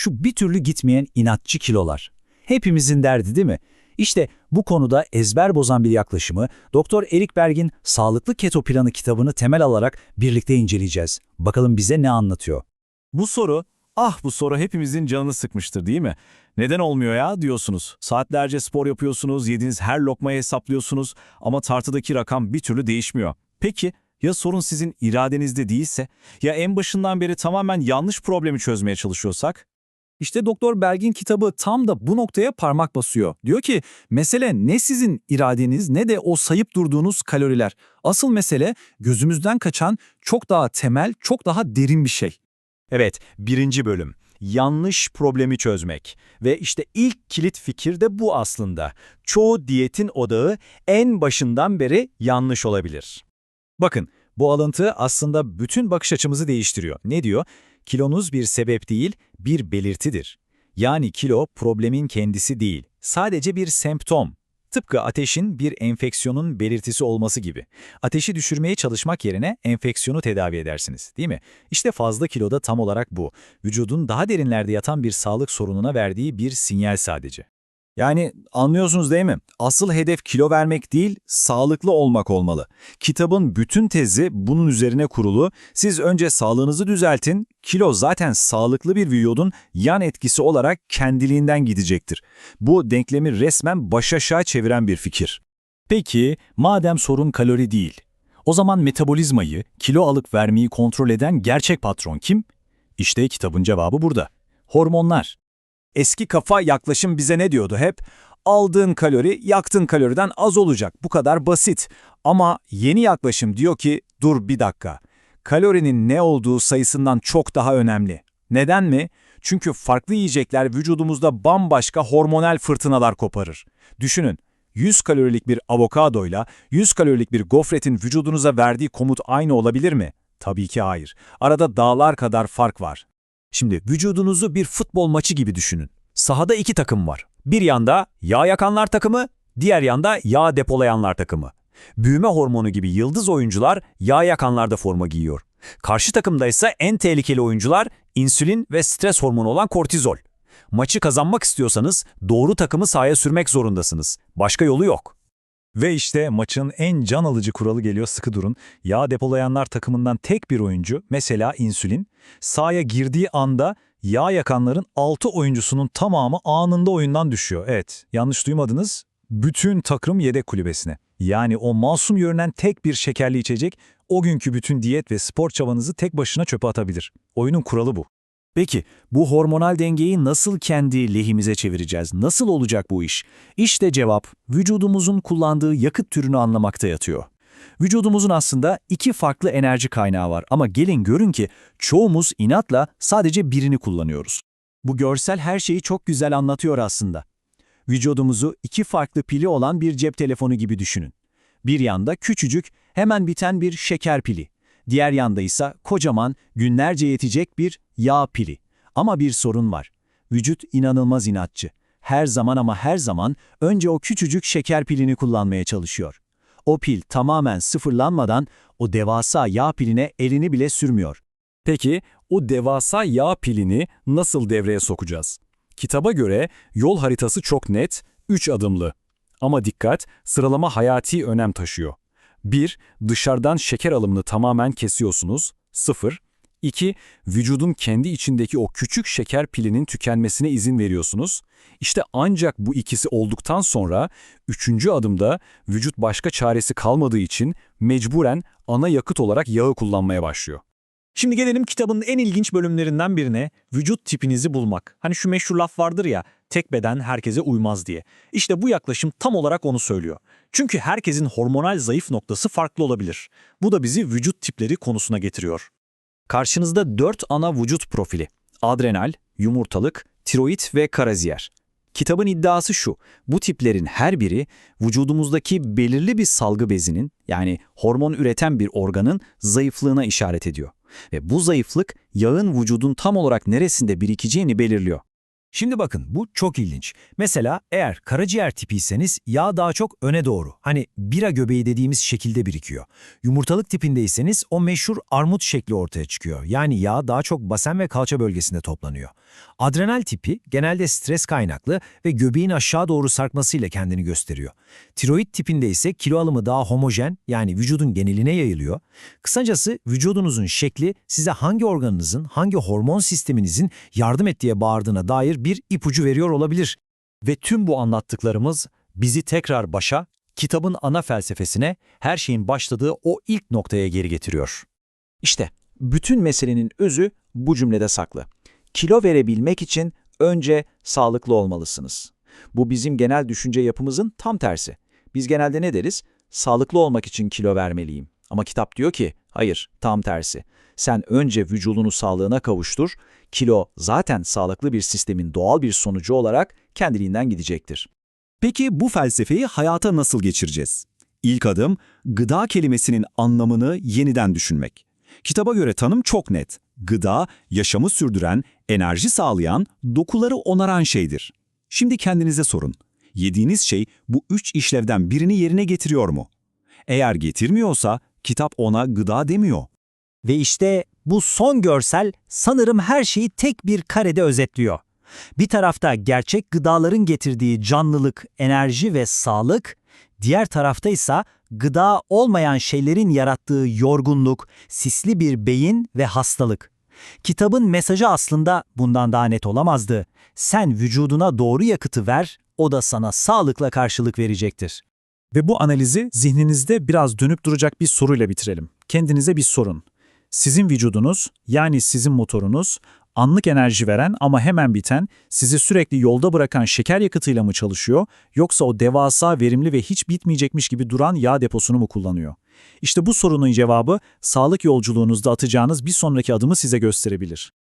Şu bir türlü gitmeyen inatçı kilolar. Hepimizin derdi değil mi? İşte bu konuda ezber bozan bir yaklaşımı Doktor Erik Berg'in Sağlıklı Keto Planı kitabını temel alarak birlikte inceleyeceğiz. Bakalım bize ne anlatıyor? Bu soru, ah bu soru hepimizin canını sıkmıştır değil mi? Neden olmuyor ya diyorsunuz. Saatlerce spor yapıyorsunuz, yediğiniz her lokmayı hesaplıyorsunuz ama tartıdaki rakam bir türlü değişmiyor. Peki ya sorun sizin iradenizde değilse? Ya en başından beri tamamen yanlış problemi çözmeye çalışıyorsak? İşte Doktor Berg'in kitabı tam da bu noktaya parmak basıyor. Diyor ki mesele ne sizin iradeniz ne de o sayıp durduğunuz kaloriler. Asıl mesele gözümüzden kaçan çok daha temel, çok daha derin bir şey. Evet, birinci bölüm. Yanlış problemi çözmek. Ve işte ilk kilit fikir de bu aslında. Çoğu diyetin odağı en başından beri yanlış olabilir. Bakın, bu alıntı aslında bütün bakış açımızı değiştiriyor. Ne diyor? Kilonuz bir sebep değil, bir belirtidir. Yani kilo problemin kendisi değil, sadece bir semptom. Tıpkı ateşin bir enfeksiyonun belirtisi olması gibi. Ateşi düşürmeye çalışmak yerine enfeksiyonu tedavi edersiniz, değil mi? İşte fazla kilo da tam olarak bu. Vücudun daha derinlerde yatan bir sağlık sorununa verdiği bir sinyal sadece. Yani anlıyorsunuz değil mi? Asıl hedef kilo vermek değil, sağlıklı olmak olmalı. Kitabın bütün tezi bunun üzerine kurulu. Siz önce sağlığınızı düzeltin, kilo zaten sağlıklı bir vücudun yan etkisi olarak kendiliğinden gidecektir. Bu denklemi resmen baş aşağı çeviren bir fikir. Peki, madem sorun kalori değil, o zaman metabolizmayı, kilo alıp vermeyi kontrol eden gerçek patron kim? İşte kitabın cevabı burada. Hormonlar. Eski kafa yaklaşım bize ne diyordu hep? Aldığın kalori yaktığın kaloriden az olacak. Bu kadar basit. Ama yeni yaklaşım diyor ki dur bir dakika. Kalorinin ne olduğu sayısından çok daha önemli. Neden mi? Çünkü farklı yiyecekler vücudumuzda bambaşka hormonal fırtınalar koparır. Düşünün, 100 kalorilik bir avokadoyla 100 kalorilik bir gofretin vücudunuza verdiği komut aynı olabilir mi? Tabii ki hayır. Arada dağlar kadar fark var. Şimdi vücudunuzu bir futbol maçı gibi düşünün. Sahada iki takım var. Bir yanda yağ yakanlar takımı, diğer yanda yağ depolayanlar takımı. Büyüme hormonu gibi yıldız oyuncular yağ yakanlarda forma giyiyor. Karşı takımda ise en tehlikeli oyuncular insülin ve stres hormonu olan kortizol. Maçı kazanmak istiyorsanız doğru takımı sahaya sürmek zorundasınız. Başka yolu yok. Ve işte maçın en can alıcı kuralı geliyor sıkı durun. Yağ depolayanlar takımından tek bir oyuncu, mesela insülin, sahaya girdiği anda yağ yakanların 6 oyuncusunun tamamı anında oyundan düşüyor. Evet, yanlış duymadınız. Bütün takım yedek kulübesine. Yani o masum görünen tek bir şekerli içecek, o günkü bütün diyet ve spor çabanızı tek başına çöpe atabilir. Oyunun kuralı bu. Peki bu hormonal dengeyi nasıl kendi lehimize çevireceğiz? Nasıl olacak bu iş? İşte cevap vücudumuzun kullandığı yakıt türünü anlamakta yatıyor. Vücudumuzun aslında iki farklı enerji kaynağı var ama gelin görün ki çoğumuz inatla sadece birini kullanıyoruz. Bu görsel her şeyi çok güzel anlatıyor aslında. Vücudumuzu iki farklı pili olan bir cep telefonu gibi düşünün. Bir yanda küçücük, hemen biten bir şeker pili. Diğer yanda ise kocaman, günlerce yetecek bir yağ pili. Ama bir sorun var. Vücut inanılmaz inatçı. Her zaman ama her zaman önce o küçücük şeker pilini kullanmaya çalışıyor. O pil tamamen sıfırlanmadan o devasa yağ piline elini bile sürmüyor. Peki o devasa yağ pilini nasıl devreye sokacağız? Kitaba göre yol haritası çok net, 3 adımlı. Ama dikkat, sıralama hayati önem taşıyor. 1. Dışarıdan şeker alımını tamamen kesiyorsunuz. 0. 2. Vücudun kendi içindeki o küçük şeker pilinin tükenmesine izin veriyorsunuz. İşte ancak bu ikisi olduktan sonra üçüncü adımda vücut başka çaresi kalmadığı için mecburen ana yakıt olarak yağı kullanmaya başlıyor. Şimdi gelelim kitabın en ilginç bölümlerinden birine, vücut tipinizi bulmak. Hani şu meşhur laf vardır ya, tek beden herkese uymaz diye. İşte bu yaklaşım tam olarak onu söylüyor. Çünkü herkesin hormonal zayıf noktası farklı olabilir. Bu da bizi vücut tipleri konusuna getiriyor. Karşınızda dört ana vücut profili. Adrenal, yumurtalık, tiroid ve karaciğer. Kitabın iddiası şu, bu tiplerin her biri vücudumuzdaki belirli bir salgı bezinin yani hormon üreten bir organın zayıflığına işaret ediyor. Ve bu zayıflık yağın vücudun tam olarak neresinde birikeceğini belirliyor. Şimdi bakın bu çok ilginç. Mesela eğer karaciğer tipiyseniz yağ daha çok öne doğru. Hani bira göbeği dediğimiz şekilde birikiyor. Yumurtalık tipindeyseniz o meşhur armut şekli ortaya çıkıyor. Yani yağ daha çok basen ve kalça bölgesinde toplanıyor. Adrenal tipi genelde stres kaynaklı ve göbeğin aşağı doğru sarkmasıyla kendini gösteriyor. Tiroid tipinde ise kilo alımı daha homojen yani vücudun geneline yayılıyor. Kısacası vücudunuzun şekli size hangi organınızın, hangi hormon sisteminizin yardım ettiğe bağırdığına bir ipucu veriyor olabilir. Ve tüm bu anlattıklarımız bizi tekrar başa, kitabın ana felsefesine, her şeyin başladığı o ilk noktaya geri getiriyor. İşte bütün meselenin özü bu cümlede saklı. Kilo verebilmek için önce sağlıklı olmalısınız. Bu bizim genel düşünce yapımızın tam tersi. Biz genelde ne deriz? Sağlıklı olmak için kilo vermeliyim. Ama kitap diyor ki, hayır, tam tersi. Sen önce vücudunu sağlığına kavuştur, kilo zaten sağlıklı bir sistemin doğal bir sonucu olarak kendiliğinden gidecektir. Peki bu felsefeyi hayata nasıl geçireceğiz? İlk adım, gıda kelimesinin anlamını yeniden düşünmek. Kitaba göre tanım çok net. Gıda, yaşamı sürdüren, enerji sağlayan, dokuları onaran şeydir. Şimdi kendinize sorun. Yediğiniz şey bu üç işlevden birini yerine getiriyor mu? Eğer getirmiyorsa, kitap ona gıda demiyor. Ve işte bu son görsel sanırım her şeyi tek bir karede özetliyor. Bir tarafta gerçek gıdaların getirdiği canlılık, enerji ve sağlık, diğer tarafta ise gıda olmayan şeylerin yarattığı yorgunluk, sisli bir beyin ve hastalık. Kitabın mesajı aslında bundan daha net olamazdı. Sen vücuduna doğru yakıtı ver, o da sana sağlıkla karşılık verecektir. Ve bu analizi zihninizde biraz dönüp duracak bir soruyla bitirelim. Kendinize bir sorun. Sizin vücudunuz, yani sizin motorunuz, anlık enerji veren ama hemen biten, sizi sürekli yolda bırakan şeker yakıtıyla mı çalışıyor, yoksa o devasa, verimli ve hiç bitmeyecekmiş gibi duran yağ deposunu mu kullanıyor? İşte bu sorunun cevabı, sağlık yolculuğunuzda atacağınız bir sonraki adımı size gösterebilir.